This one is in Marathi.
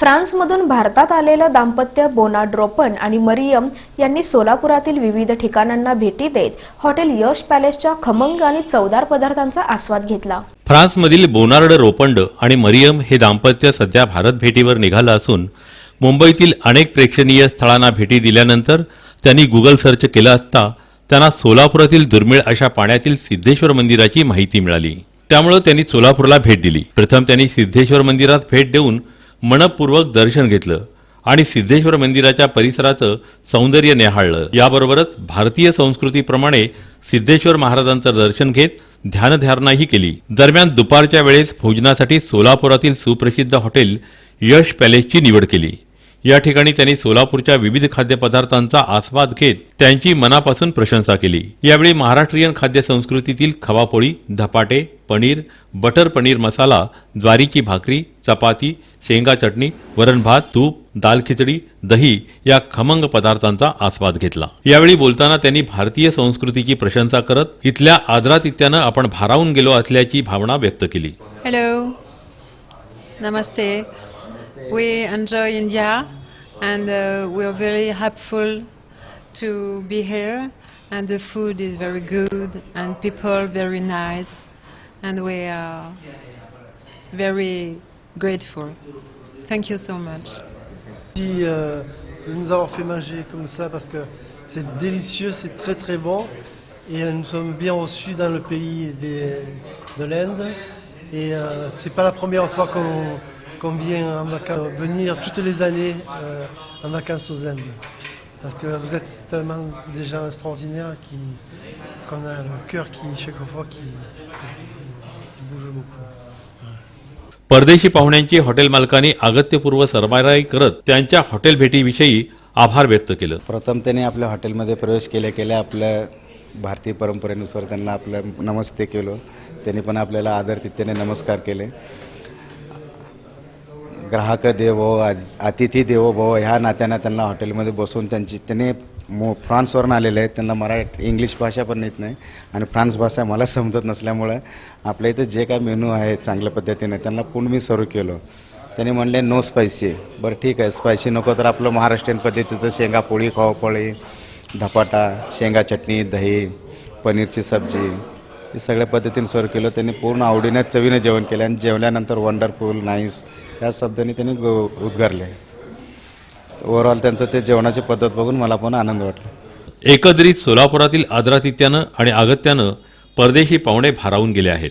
फ्रान्समधून भारतात आलेलं दाम्पत्य बोनार्ड ड्रोपन आणि मरियम यांनी सोलापुरातील विविध ठिकाणांना भेटी देत हॉटेल यश पॅलेसच्या खमंग आणि चवदार पदार्थांचा आस्वाद घेतला. फ्रान्समधील बोनार्ड रोपंड आणि मरियम हे दाम्पत्य सध्या भारत भेटीवर निघालं असून मुंबईतील अनेक प्रेक्षणीय स्थळांना भेटी दिल्यानंतर त्यांनी गुगल सर्च केलं असता त्यांना सोलापुरातील दुर्मिळ अशा पाण्यातील सिद्धेश्वर मंदिराची माहिती मिळाली. त्यामुळे त्यांनी सोलापूरला भेट दिली. प्रथम त्यांनी सिद्धेश्वर मंदिरात भेट देऊन मनपूर्वक दर्शन घेतलं आणि सिद्धेश्वर मंदिराच्या परिसराचं सौंदर्य निहाळलं. याबरोबरच भारतीय संस्कृतीप्रमाणे सिद्धेश्वर महाराजांचं दर्शन घेत ध्यानधारणाही केली. दरम्यान दुपारच्या वेळेस भोजनासाठी सोलापुरातील सुप्रसिद्ध हॉटेल यश पॅलेसची निवड केली. या ठिकाणी त्यांनी सोलापूरच्या विविध खाद्यपदार्थांचा आस्वाद घेत त्यांची मनापासून प्रशंसा केली. यावेळी महाराष्ट्रीयन खाद्य संस्कृतीतील खवापोळी धपाटे पनीर बटर पनीर मसाला ज्वारीची भाकरी चपाती शेंगा चटणी वरण भात तूप दाल खिचडी दही या खमंग पदार्थांचा आस्वाद घेतला. यावेळी बोलताना त्यांनी भारतीय संस्कृतीची प्रशंसा करत इथल्या आदरातिथ्यानं आपण भारावून गेलो असल्याची भावना व्यक्त केली. Hello Namaste. We enjoy India and we are very happyful to be here and the food is very good and people very nice and we are very grateful. Thank you so much. Merci euh, de nous avoir fait manger comme ça parce que c'est délicieux, c'est très très bon et nous sommes bien reçus dans le pays des- de l'Inde et euh, c'est pas la première fois qu'on qu'on vient en vacances, venir toutes les années euh, en vacances aux Indes parce que vous êtes tellement des gens extraordinaires qu'on a le cœur qui chaque fois qui. परदेशी पाहुण्यांची हॉटेल मालकांनी अगत्यपूर्व सरबराई करत त्यांच्या हॉटेल भेटीविषयी आभार व्यक्त केलं. प्रथम त्यांनी आपल्या हॉटेलमध्ये प्रवेश केल्या केल्या आपल्या भारतीय परंपरेनुसार त्यांना आपलं नमस्ते केलं. त्यांनी पण आपल्याला आदरतिथ्याने नमस्कार केले. ग्राहक देवो अतिथी देवो भव ह्या नात्यानं त्यांना हॉटेलमध्ये बसून त्यांची त्यांनी मो फ्रान्सवरून आलेले आहेत त्यांना मराठी इंग्लिश भाषा पण येत नाही आणि फ्रान्स भाषा मला समजत नसल्यामुळं आपल्या इथं जे काय मेनू आहे चांगल्या पद्धतीने त्यांना पूर्ण मी सर्व केलं. त्यांनी म्हणले नो स्पायसी. बरं ठीक आहे स्पायसी नको तर आपलं महाराष्ट्रीयन पद्धतीचं शेंगा पोळी खवापोळी धपाटा शेंगा चटणी दही पनीरची सब्जी हे सगळ्या पद्धतीने सर्व केलं. त्यांनी पूर्ण आवडीने चवीने जेवण केलं आणि जेवल्यानंतर वंडरफुल नाईस या शब्दांनी त्यांनी ग- उद्गारले. ओव्हरऑल त्यांचं ते जेवणाची पद्धत बघून मला पण आनंद वाटला. एकंदरीत सोलापुरातील आदरातिथ्यानं आणि अगत्यानं परदेशी पाहुणे भारावून गेले आहेत.